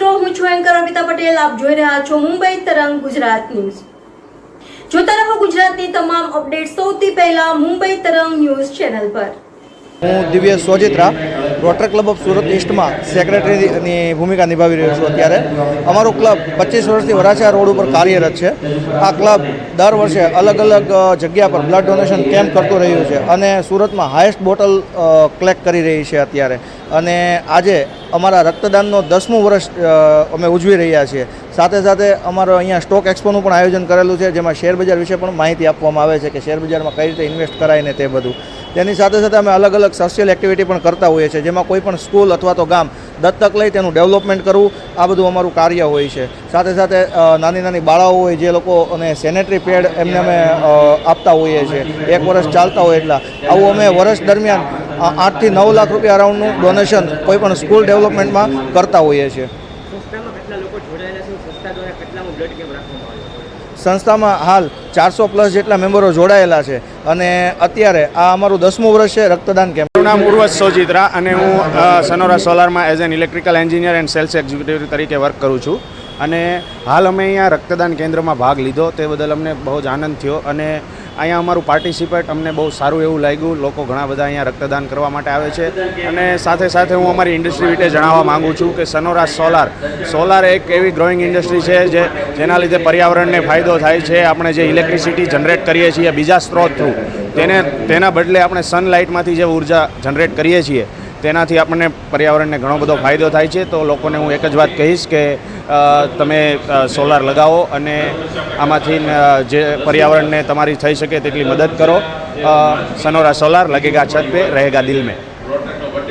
મિત્રો, હું છું એન્કર અમિતા પટેલ. આપ જોઈ રહ્યા છો મુંબઈ તરંગ ગુજરાત ન્યૂઝ. જોતા રહો ગુજરાતની તમામ અપડેટ સૌથી પહેલા મુંબઈ તરંગ ન્યૂઝ ચેનલ પર. હું Divya Sojitra. Rotary club of Surat ઈસ્ટમાં સેક્રેટરીની ભૂમિકા નિભાવી રહ્યો છું અત્યારે. અમારું ક્લબ પચીસ વર્ષથી વરાછા રોડ ઉપર કાર્યરત છે. આ ક્લબ દર વર્ષે અલગ અલગ જગ્યા પર બ્લડ ડોનેશન કેમ્પ કરતું રહ્યું છે અને સુરતમાં હાઈએસ્ટ બોટલ કલેક્ટ કરી રહી છે અત્યારે. અને આજે અમારા રક્તદાનનો દસમું વર્ષ અમે ઉજવી રહ્યા છીએ. સાથે સાથે અમારો અહીંયા સ્ટોક એક્સપોનું પણ આયોજન કરેલું છે, જેમાં શેર બજાર વિશે પણ માહિતી આપવામાં આવે છે કે શેર બજારમાં કઈ રીતે ઇન્વેસ્ટ કરાય ને તે બધું. તેની સાથે સાથે અમે અલગ અલગ સોશિયલ એક્ટિવિટી પણ કરતા હોઈએ છીએ. જેમાં કોઈ પણ સ્કૂલ અથવા તો ગામ દત્તક લઈ તેનું ડેવલપમેન્ટ કરવું, આ બધું અમારું કાર્ય હોય છે. સાથે સાથે નાની નાની બાળાઓ હોય જે લોકો અને સેનેટરી પેડ એમને અમે આપતા હોઈએ છીએ. એક વર્ષ ચાલતા હોય એટલા. આવું અમે વર્ષ દરમિયાન આઠથી નવ લાખ રૂપિયા અરાઉન્ડનું ડોનેશન કોઈ પણ સ્કૂલ ડેવલપમેન્ટમાં કરતા હોઈએ છીએ. સંસ્થામાં હાલ ચારસો પ્લસ જેટલા મેમ્બરો જોડાયેલા છે. અને અત્યારે આ અમારું દસમું વર્ષ છે રક્તદાન કેમ્પ. મારું નામ ઉર્વશ સોજિત્રા અને હું Sanora સોલારમાં as an electrical engineer and sales executive તરીકે વર્ક કરું છું. અને હાલ અમે અહીંયા રક્તદાન કેન્દ્રમાં ભાગ લીધો. તે બદલ અમને બહુ જ આનંદ થયો અને અહીંયા અમારું પાર્ટિસિપેટ અમને બહુ સારું એવું લાગ્યું. લોકો ઘણા બધા અહીંયા રક્તદાન કરવા માટે આવે છે. અને સાથે સાથે હું અમારી ઇન્ડસ્ટ્રી વિશે જણાવવા માગું છું કે સનોરા સોલાર સોલાર એક એવી ગ્રોઈંગ ઇન્ડસ્ટ્રી છે જે જેના લીધે પર્યાવરણને ફાયદો થાય છે. આપણે જે ઇલેક્ટ્રિસિટી જનરેટ કરીએ છીએ, બીજા સ્ત્રોત થ્રુ તેને, તેના બદલે આપણે સનલાઇટમાંથી જે ઊર્જા જનરેટ કરીએ છીએ તેનાથી આપણને પર્યાવરણને ઘણો બધો ફાયદો થાય છે. તો લોકોને હું એક જ વાત કહીશ કે તમે સોલાર લગાવો અને આમાંથી જે પર્યાવરણને તમારી થઈ શકે તેટલી મદદ કરો. સનોરા સોલાર, લગેગા છત પે, રહેગા દિલ મેં.